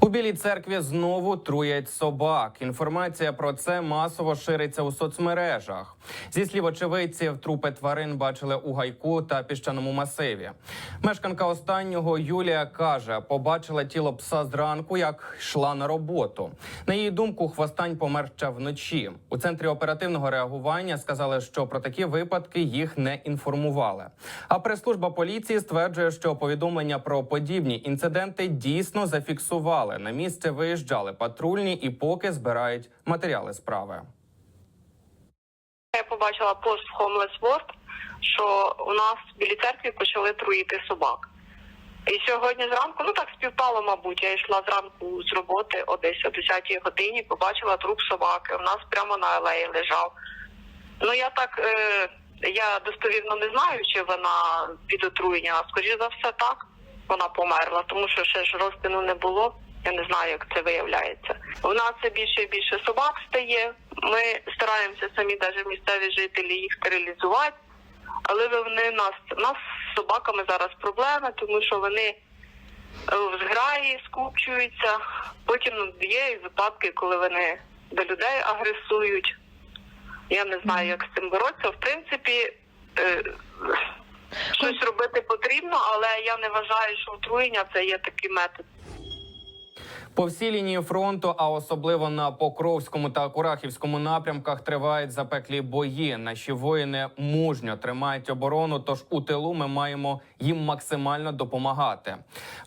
У білій церкві знову труять собак. Інформація про це масово шириться у соцмережах. Зі слів очевидців, трупи тварин бачили у гайку та піщаному масиві. Мешканка останнього Юлія каже, побачила тіло пса зранку, як йшла на роботу. На її думку, хвостань помер ще вночі. У центрі оперативного реагування сказали, що про такі випадки їх не інформували. А прес-служба поліції стверджує, що повідомлення про подібні інциденти дійсно зафіксували. На місце виїжджали патрульні і поки збирають матеріали справи. Я побачила пост в Homeless World, що у нас в білій церкві почали труїти собак. І сьогодні зранку, ну так співпало, мабуть, я йшла зранку з роботи о десь о 10 годині, побачила труп собаки. У нас прямо на алеї лежав. Ну я так, е, я достовірно не знаю, чи вона від отруєння, скоріше за все так вона померла, тому що ще ж розтину не було. Я не знаю, як це виявляється. У нас все більше і більше собак стає. Ми стараємося самі, навіть місцеві жителі, їх стерилізувати. Але вони нас нас з собаками зараз проблеми, тому що вони е, в зграї скупчуються. Потім є і випадки, коли вони до людей агресують. Я не знаю, як з цим боротися. В принципі, е, щось робити потрібно, але я не вважаю, що отруєння це є такий метод. По всій лінії фронту, а особливо на Покровському та Курахівському напрямках, тривають запеклі бої. Наші воїни мужньо тримають оборону. Тож у тилу ми маємо їм максимально допомагати.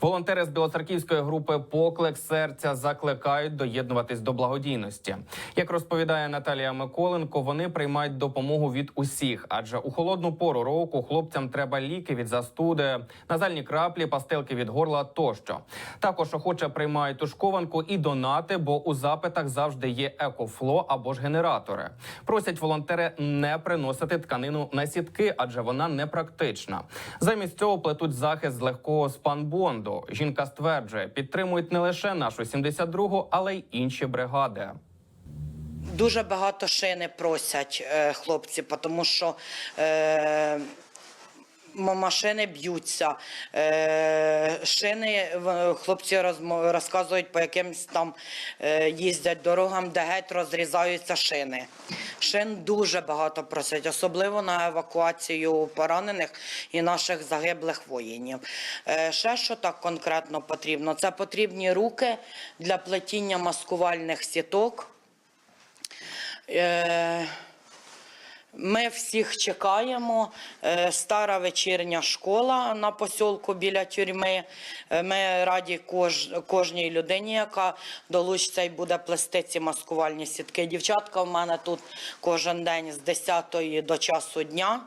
Волонтери з білоцерківської групи Поклик серця закликають доєднуватись до благодійності. Як розповідає Наталія Миколенко, вони приймають допомогу від усіх, адже у холодну пору року хлопцям треба ліки від застуди, назальні краплі, пастилки від горла тощо. Також охоче приймають тушкованку і донати, бо у запитах завжди є екофло або ж генератори. Просять волонтери не приносити тканину на сітки, адже вона непрактична. Замість цього плетуть захист з легкого спанбонду. Жінка стверджує, підтримують не лише нашу 72-гу, але й інші бригади. Дуже багато шини просять е, хлопці, тому що е, машини б'ються. Е, шини хлопці розказують, по якимсь там е, їздять дорогам, де геть розрізаються шини. Шин дуже багато просять, особливо на евакуацію поранених і наших загиблих воїнів. Е, ще що так конкретно потрібно? Це потрібні руки для плетіння маскувальних сіток. Ми всіх чекаємо. Е, Стара вечірня школа на посілку біля тюрми. Е, Ми раді кож, кожній людині, яка долучиться і буде плести ці маскувальні сітки. Дівчатка в мене тут кожен день з 10 до часу дня.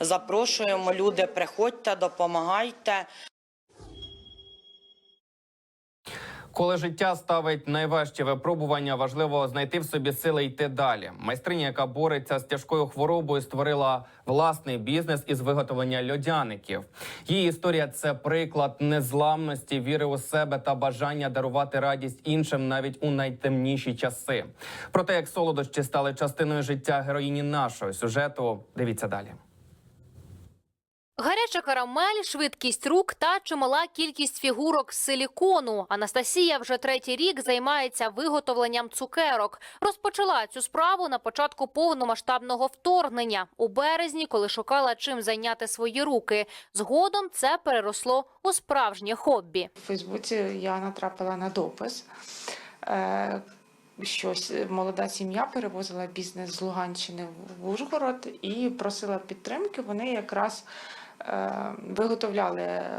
Запрошуємо, люди, приходьте, допомагайте. Коли життя ставить найважчі випробування, важливо знайти в собі сили йти далі. Майстриня, яка бореться з тяжкою хворобою, створила власний бізнес із виготовлення льодяників. Її історія це приклад незламності, віри у себе та бажання дарувати радість іншим навіть у найтемніші часи. Про те, як солодощі стали частиною життя героїні нашого сюжету, дивіться далі. Гаряча карамель, швидкість рук та чимала кількість фігурок з силікону. Анастасія вже третій рік займається виготовленням цукерок. Розпочала цю справу на початку повномасштабного вторгнення у березні, коли шукала чим зайняти свої руки. Згодом це переросло у справжнє хобі. У Фейсбуці я натрапила на допис. е, Щось молода сім'я перевозила бізнес з Луганщини в Ужгород і просила підтримки. Вони якраз е, виготовляли е,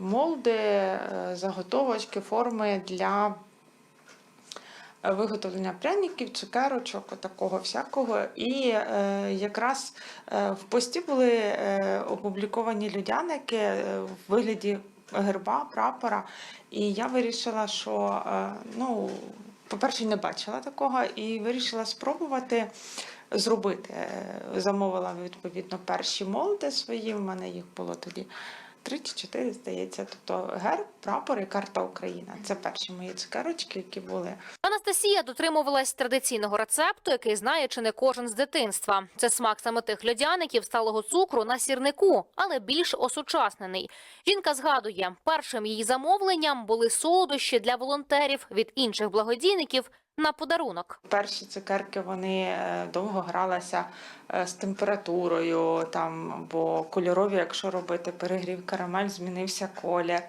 молди, е, заготовочки, форми для виготовлення пряників, цукерочок, такого всякого. І е, якраз е, в пості були е, опубліковані людяники е, в вигляді герба, прапора. І я вирішила, що е, ну, по-перше, не бачила такого, і вирішила спробувати зробити. Е, Замовила відповідно перші молди свої. У мене їх було тоді три чи чотири, здається. Тобто герб, прапор і карта Україна. Це перші мої цукерочки, які були. Анастасія дотримувалась традиційного рецепту, який знає чи не кожен з дитинства. Це смак саме тих льодяників сталого цукру на сірнику, але більш осучаснений. Жінка згадує, першим її замовленням були солодощі для волонтерів від інших благодійників на подарунок. Перші цукерки вони е, довго гралися е, з температурою, там, бо кольорові, якщо робити перегрів карамель, змінився колір.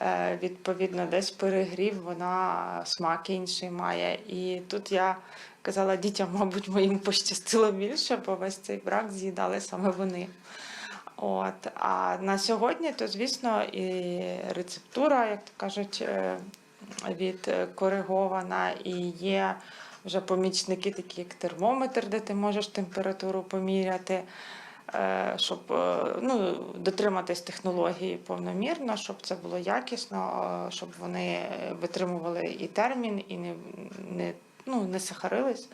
Е, Відповідно, десь перегрів, вона смак інший має. І тут я казала дітям, мабуть, моїм пощастило більше, бо весь цей брак з'їдали саме вони. От. А на сьогодні, то звісно, і рецептура, як то кажуть, відкоригована, і є вже помічники, такі як термометр, де ти можеш температуру поміряти, е, щоб е, ну, дотриматись технології повномірно, щоб це було якісно, е, щоб вони витримували і термін, і не, не, ну, не сахарились,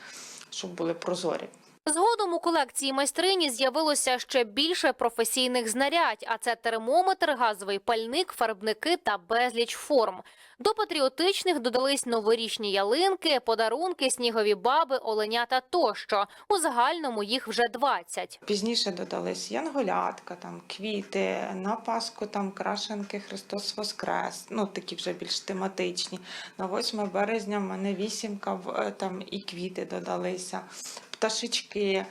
щоб були прозорі. Згодом у колекції майстрині з'явилося ще більше професійних знарядь, а це термометр, газовий пальник, фарбники та безліч форм. До патріотичних додались новорічні ялинки, подарунки, снігові баби, оленята тощо. У загальному їх вже 20. Пізніше додались янголятка, там квіти, на Пасху там крашенки Христос Воскрес, ну такі вже більш тематичні. На 8 березня в мене вісімка е, там і квіти додалися, пташечки.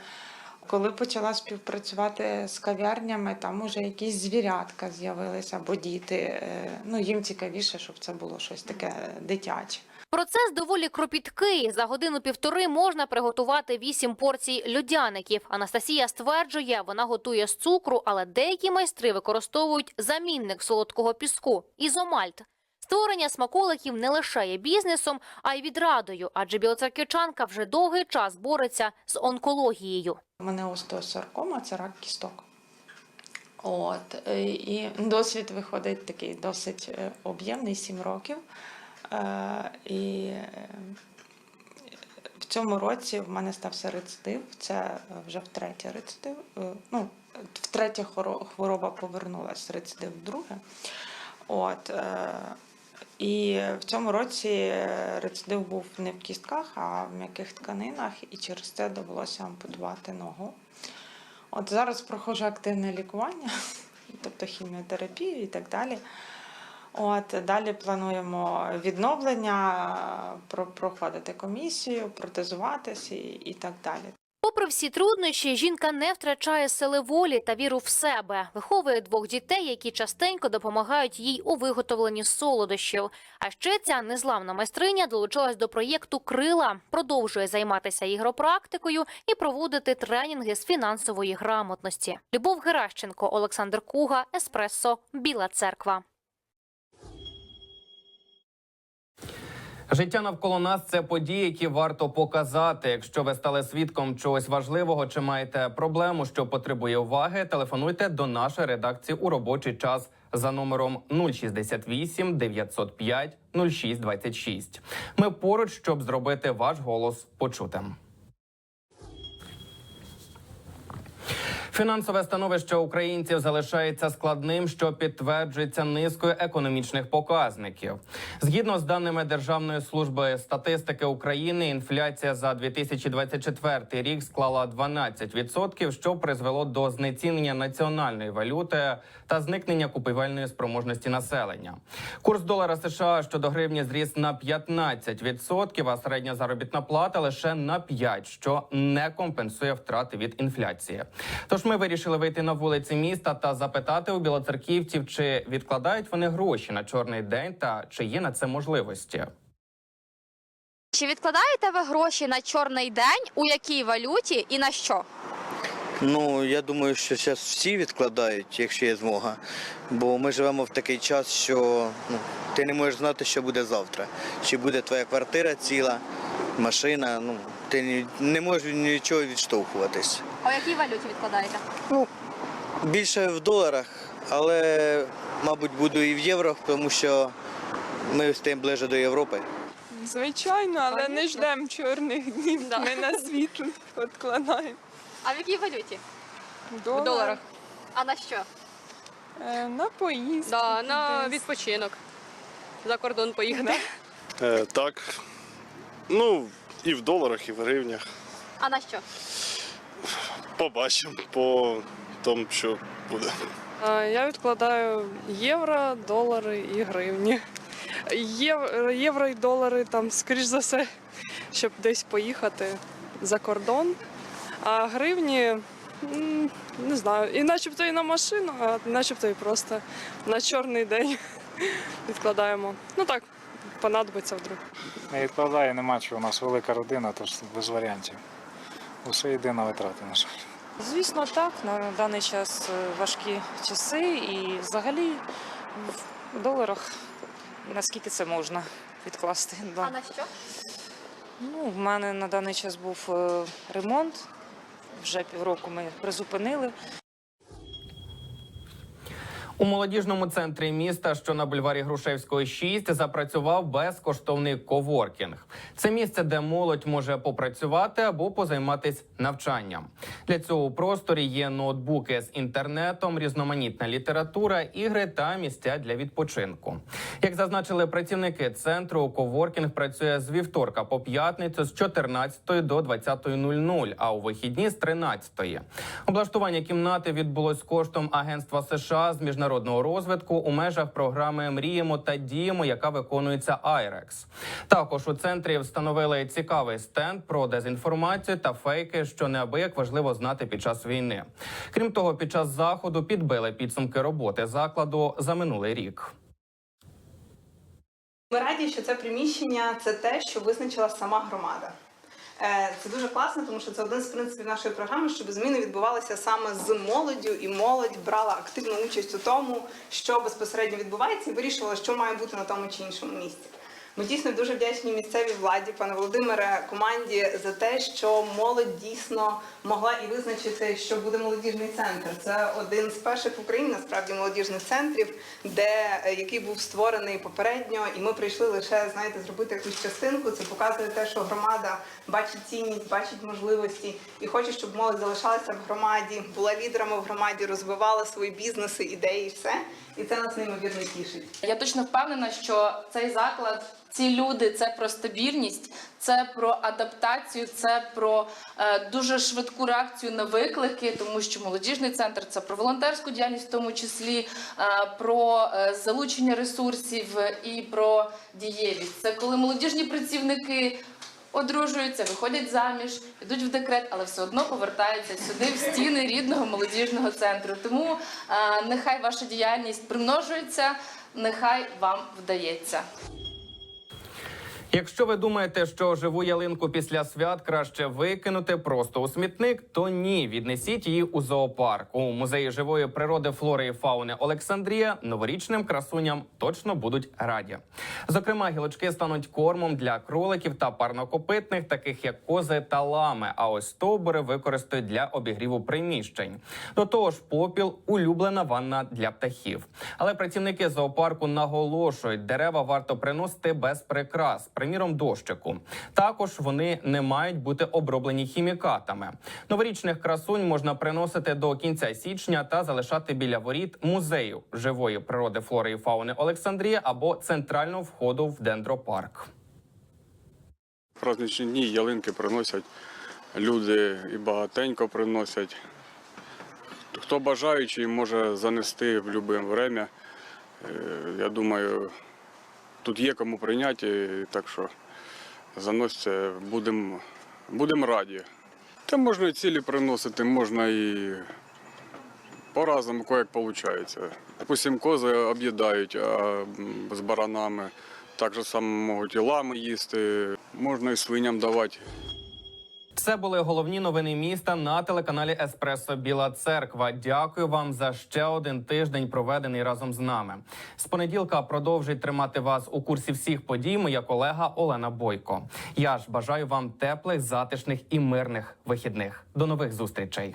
Коли почала співпрацювати з кав'ярнями, там уже якісь звірятка з'явилися, бо діти, е, ну їм цікавіше, щоб це було щось таке дитяче. Процес доволі кропіткий. За годину-півтори можна приготувати вісім порцій льодяників. Анастасія стверджує, вона готує з цукру, але деякі майстри використовують замінник солодкого піску – ізомальт. Створення смаколиків не лише є бізнесом, а й відрадою, адже білоцерківчанка вже довгий час бореться з онкологією. У мене остеосаркома, це рак кісток. От, е, і досвід виходить такий досить е, об'ємний, 7 років. Е, І в цьому році в мене стався рецидив. Це вже втретє рецидив. Ну, втретє хвороба повернулася, рецидив вдруге. От, і в цьому році рецидив був не в кістках, а в м'яких тканинах, і через це довелося ампутувати ногу. От зараз проходжу активне лікування, тобто хіміотерапію і так далі. От далі плануємо відновлення, проходити комісію, протезуватися і так далі. Попри всі труднощі, жінка не втрачає сили волі та віру в себе. Виховує двох дітей, які частенько допомагають їй у виготовленні солодощів. А ще ця незламна майстриня долучилась до проєкту Крила, продовжує займатися ігропрактикою і проводити тренінги з фінансової грамотності. Любов Геращенко, Олександр Куга, Еспресо, Біла Церква. Життя навколо нас це події, які варто показати. Якщо ви стали свідком чогось важливого чи маєте проблему, що потребує уваги, телефонуйте до нашої редакції у робочий час за номером 068 905 0626. Ми поруч, щоб зробити ваш голос почутим. Фінансове становище українців залишається складним, що підтверджується низкою економічних показників. Згідно з даними Державної служби статистики України, інфляція за 2024 рік склала 12%, що призвело до знецінення національної валюти та зникнення купівельної спроможності населення. Курс долара США щодо гривні зріс на 15%, а середня заробітна плата лише на 5%, що не компенсує втрати від інфляції. Тож ми вирішили вийти на вулиці міста та запитати у білоцерківців, чи відкладають вони гроші на чорний день та чи є на це можливості. Чи відкладаєте ви гроші на чорний день? У якій валюті і на що? Ну, я думаю, що зараз всі відкладають, якщо є змога. Бо ми живемо в такий час, що ну, ти не можеш знати, що буде завтра. Чи буде твоя квартира ціла, машина. Ну, ти не можеш нічого відштовхуватись. А у якій валюті відкладаєте? Більше в доларах, але, мабуть, буду і в євро, тому що ми стаємо ближче до Європи. Звичайно, але не ждемо чорних днів. Да. Ми на світло відкладаємо. А в якій валюті? Долар. А на що? Е, на поїздку. Да, на відпочинок. За кордон поїхати. Е, так. Ну, і в доларах, і в гривнях. А на що? Побачимо по тому, що буде. Я відкладаю євро, долари і гривні. Єв- Євро і долари там, скоріш за все, щоб десь поїхати за кордон. А гривні не знаю. І начебто і на машину, а начебто і просто на чорний день відкладаємо. Ну так, понадобиться вдруг. Не відкладає, нема чого. У нас велика родина, тож без варіантів. Усе йде на витрати, на жаль. Звісно, так. На даний час е, важкі часи і взагалі в доларах наскільки це можна відкласти. А на що? Ну, в мене на даний час був е, ремонт. Вже півроку ми призупинили. У молодіжному центрі міста, що на бульварі Грушевського 6, запрацював безкоштовний коворкінг. Це місце, де молодь може попрацювати або позайматись навчанням. Для цього у просторі є ноутбуки з інтернетом, різноманітна література, ігри та місця для відпочинку. Як зазначили працівники центру, коворкінг працює з вівторка по п'ятницю з 14 до 20.00, а у вихідні з 13. Облаштування кімнати відбулось коштом агентства США з міжнародного розвитку у межах програми Мріємо та діємо, яка виконується IREX. Також у центрі встановили цікавий стенд про дезінформацію та фейки, що неабияк важливо знати під час війни. Крім того, під час заходу підбили підсумки роботи закладу за минулий рік. Ми раді, що це приміщення це те, що визначила сама громада. Е, Це дуже класно, тому що це один з принципів нашої програми, щоб зміни відбувалися саме з молоддю, і молодь брала активну участь у тому, що безпосередньо відбувається, і вирішувала, що має бути на тому чи іншому місці. Ми дійсно дуже вдячні місцевій владі, пане Володимире, команді за те, що молодь дійсно могла і визначити, що буде молодіжний центр. Це один з перших в Україні насправді молодіжних центрів, де е, який був створений попередньо, і ми прийшли лише знаєте зробити якусь частинку. Це показує те, що громада бачить цінність, бачить можливості і хоче, щоб молодь залишалася в громаді, була лідерами в громаді, розвивала свої бізнеси, ідеї, все. І це нас неймовірно тішить. Я точно впевнена, що цей заклад, ці люди це про стабільність, це про адаптацію, це про е, дуже швидку реакцію на виклики, тому що молодіжний центр це про волонтерську діяльність, в тому числі е, про е, залучення ресурсів і про дієвість. Це коли молодіжні працівники. Одружуються, виходять заміж, йдуть в декрет, але все одно повертаються сюди, в стіни рідного молодіжного центру. Тому е, нехай ваша діяльність примножується, нехай вам вдається. Якщо ви думаєте, що живу ялинку після свят краще викинути просто у смітник, то ні, віднесіть її у зоопарк. У музеї живої природи, флори і фауни Олександрія новорічним красуням точно будуть раді. Зокрема, гілочки стануть кормом для кроликів та парнокопитних, таких як кози та лами. А ось стовбури використають для обігріву приміщень. До того ж, попіл улюблена ванна для птахів. Але працівники зоопарку наголошують, дерева варто приносити без прикрас, приміром дощику. Також вони не мають бути оброблені хімікатами. Новорічних красунь можна приносити до кінця січня та залишати біля воріт музею живої природи флори і фауни Олександрія або центрального входу в дендропарк. Праздничні дні ялинки приносять люди і багатенько приносять. Хто бажаючий може занести в будь-яке время. Е, Я думаю, тут є кому прийняти, так що заносьте, будемо будем раді. Та можна і цілі приносити, можна і по-разному, як виходить. Допустим, кози об'їдають а з баранами. Так само можуть і лами їсти, можна і свиням давати. Це були головні новини міста на телеканалі Еспресо Біла Церква. Дякую вам за ще один тиждень, проведений разом з нами. З понеділка продовжить тримати вас у курсі всіх подій. Моя колега Олена Бойко. Я ж бажаю вам теплих, затишних і мирних вихідних. До нових зустрічей.